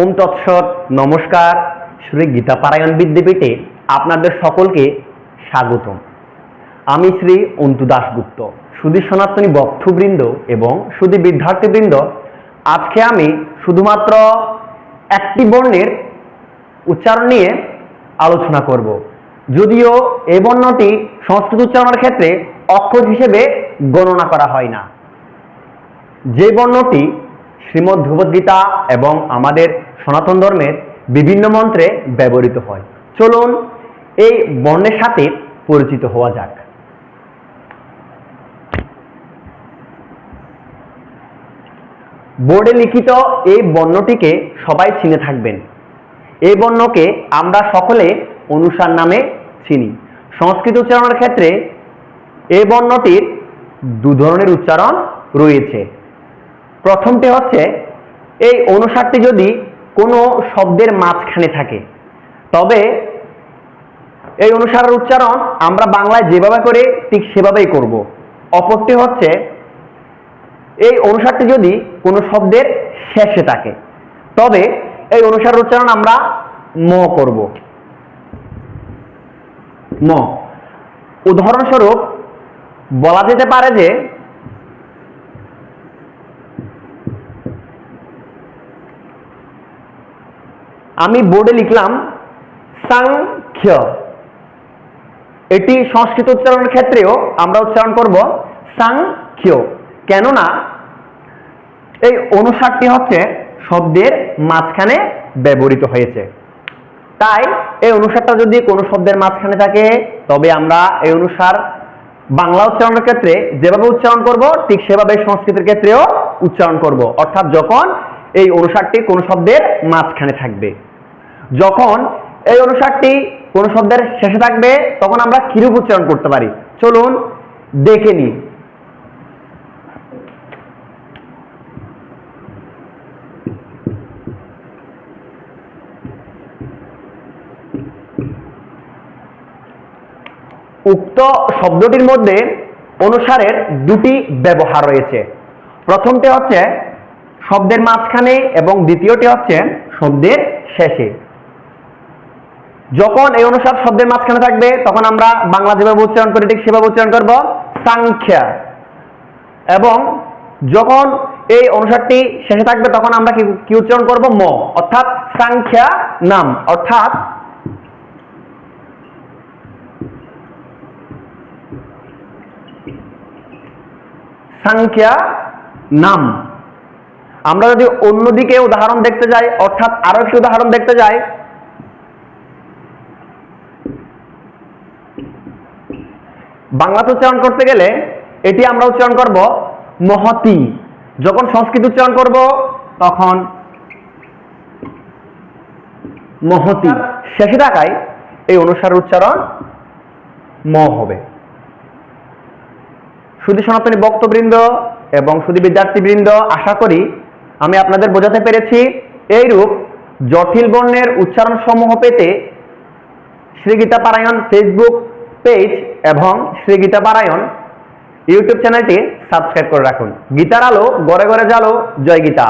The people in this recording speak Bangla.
ওম তৎসৎ নমস্কার, শ্রী গীতা পারায়ণ বিদ্যাপীঠে আপনাদের সকলকে স্বাগতম। আমি শ্রী অন্তু দাশগুপ্ত, সুধী সনাতনী বক্তবৃন্দ এবং সুধী বিদ্যার্থীবৃন্দ। আজকে আমি শুধুমাত্র একটি বর্ণের উচ্চারণ নিয়ে আলোচনা করব। যদিও এই বর্ণটি সংস্কৃত উচ্চারণের ক্ষেত্রে অক্ষর হিসেবে গণনা করা হয় না। যে বর্ণটি শ্রীমদ্ ভগবদ্গীতা এবং আমাদের সনাতন ধর্মের বিভিন্ন মন্ত্রে ব্যবহৃত হয়। চলুন এই বর্ণের সাথে পরিচিত হওয়া যাক। বোর্ডে লিখিত এই বর্ণটিকে সবাই চিনে থাকবেন। এই বর্ণকে আমরা সকলে অনুসার নামে চিনি। সংস্কৃত উচ্চারণের ক্ষেত্রে এই বর্ণটির দু ধরনের উচ্চারণ রয়েছে। প্রথমটি হচ্ছে, এই অনুসারটি যদি কোনো শব্দের মাঝখানে থাকে, তবে এই অনুসারের উচ্চারণ আমরা বাংলায় যেভাবে করে ঠিক সেভাবেই করব। অপরটি হচ্ছে, এই অনুসারটি যদি কোনো শব্দের শেষে থাকে, তবে এই অনুসার উচ্চারণ আমরা ম করব। ম। উদাহরণস্বরূপ, বলা যেতে পারে যে আমি বোর্ডে লিখলাম সাংখ্য। এটি সংস্কৃত উচ্চারণের ক্ষেত্রেও আমরা উচ্চারণ করব সাংখ্য। কেননা এই অনুসারটি হচ্ছে শব্দের মাঝখানে ব্যবহৃত হয়েছে। তাই এই অনুসারটা যদি কোনো শব্দের মাঝখানে থাকে, তবে আমরা এই অনুসার বাংলা উচ্চারণের ক্ষেত্রে যেভাবে উচ্চারণ করব, ঠিক সেভাবে সংস্কৃতের ক্ষেত্রেও উচ্চারণ করব। অর্থাৎ যখন এই অনুসারটি কোনো শব্দের মাঝখানে থাকবে। যখন এই অনুসারটি কোন শব্দের শেষে থাকবে, তখন আমরা কিরূপ উচ্চারণ করতে পারি? চলুন দেখে নিই। উক্ত শব্দটির মধ্যে অনুসারের দুটি ব্যবহার রয়েছে। প্রথমটি হচ্ছে শব্দের মাঝখানে এবং দ্বিতীয়টি হচ্ছে শব্দের শেষে। যখন এই অনুসার শব্দের মাঝখানে থাকবে, তখন আমরা বাংলা যেভাবে উচ্চারণ করি, ঠিক সেভাবে উচ্চারণ করব, সাংখ্যা। এবং যখন এই অনুসারটি শেষে থাকবে, তখন আমরা কি উচ্চারণ করব? ম, অর্থাৎ সাংখ্যা নাম। অর্থাৎ সাংখ্যা নাম। আমরা যদি অন্যদিকে উদাহরণ দেখতে যাই, অর্থাৎ আরও একটি উদাহরণ দেখতে যাই। বাংলাতে উচ্চারণ করতে গেলে এটি আমরা উচ্চারণ করব মহতি। যখন সংস্কৃত উচ্চারণ করব, তখন মহতি। শেষে থাকায় এই অনুসার উচ্চারণ ম হবে। শুধু সনাতনী বক্তবৃন্দ এবং শুধু বিদ্যার্থীবৃন্দ, আশা করি আমি আপনাদের বোঝাতে পেরেছি, এইরূপ জটিল বর্ণের উচ্চারণ সমূহ পেতে শ্রী গীতাপারায়ণ ফেসবুক পেজ এবং শ্রী গীতাপারায়ণ ইউটিউব চ্যানেলটি সাবস্ক্রাইব করে রাখুন। গীতার আলো গড়ে গড়ে জালো জয় গীতা।